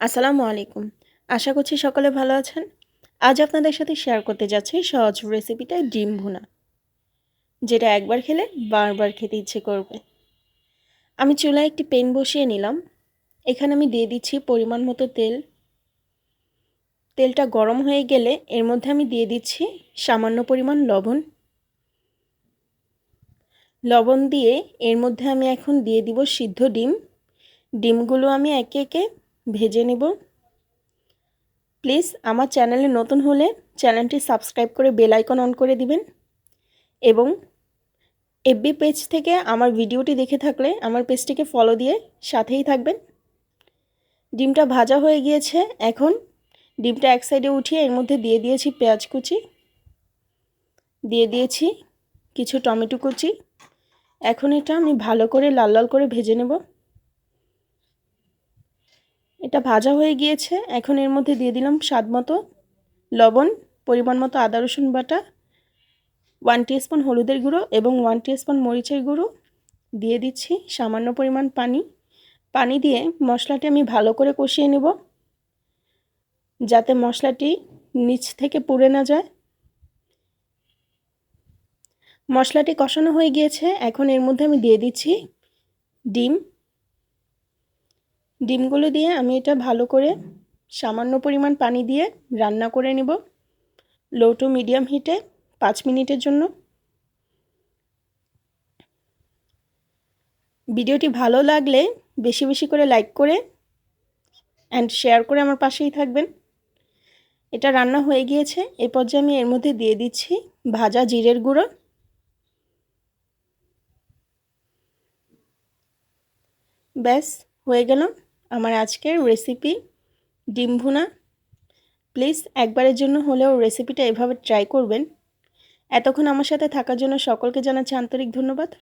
আসসালামু আলাইকুম। আশা করছি সকলে ভালো আছেন। আজ আপনাদের সাথে শেয়ার করতে যাচ্ছি সহজ রেসিপিটা ডিম ভুনা, যেটা একবার খেলে বারবার খেতে ইচ্ছে করবে। আমি চুলায় একটি পেন বসিয়ে নিলাম। এখানে আমি দিয়ে দিচ্ছি পরিমাণ মতো তেল। তেলটা গরম হয়ে গেলে এর মধ্যে আমি দিয়ে দিচ্ছি সামান্য পরিমাণ লবণ। লবণ দিয়ে এর মধ্যে আমি এখন দিয়ে দিব সিদ্ধ ডিম। ডিমগুলো আমি একে একে ভেজে নেব। প্লিজ আমার চ্যানেলে নতুন হলে চ্যানেলটি সাবস্ক্রাইব করে বেল আইকন অন করে দিবেন এবং এফবি পেজ থেকে আমার ভিডিওটি দেখে থাকলে আমার পেজটিকে ফলো দিয়ে সাথেই থাকবেন। ডিমটা ভাজা হয়ে গিয়েছে। এখন ডিমটা এক সাইডে উঠিয়ে এর মধ্যে দিয়ে দিয়েছি পেঁয়াজ কুচি। দিয়ে দিয়েছি কিছু টমেটো কুচি। এখন এটা আমি ভালো করে লাল লাল করে ভেজে নেব। এটা ভাজা হয়ে গিয়েছে। এখন এর মধ্যে দিয়ে দিলাম স্বাদ মতো লবণ, পরিমাণ মতো আদা, রসুন বাটা ওয়ান স্পুন হলুদের গুঁড়ো এবং ওয়ান স্পুন মরিচের গুঁড়ো। দিয়ে দিচ্ছি সামান্য পরিমাণ পানি। পানি দিয়ে মশলাটি আমি ভালো করে কষিয়ে নেব। যাতে মশলাটি নিচ থেকে পুড়ে না যায়। মশলাটি কষানো হয়ে গিয়েছে। এখন এর মধ্যে আমি দিয়ে দিচ্ছি ডিম। ডিমগুলো দিয়ে আমি এটা ভালো করে সামান্য পরিমাণ পানি দিয়ে রান্না করে নেব। লো টু মিডিয়াম হিটে পাঁচ মিনিটের জন্য। ভিডিওটি ভালো লাগলে বেশি বেশি করে লাইক করে অ্যান্ড শেয়ার করে আমার পাশেই থাকবেন। এটা রান্না হয়ে গিয়েছে। এ পর্যায়ে আমি এর মধ্যে দিয়ে দিচ্ছি ভাজা জিরের গুঁড়ো। ব্যাস, হয়ে গেল। আমার আজকের রেসিপি ডিম ভুনা। প্লিজ একবারের জন্য হলেও রেসিপিটা এভাবে ট্রাই করবেন। এতক্ষণ আমার সাথে থাকার জন্য সকলকে জানাচ্ছি আন্তরিক ধন্যবাদ।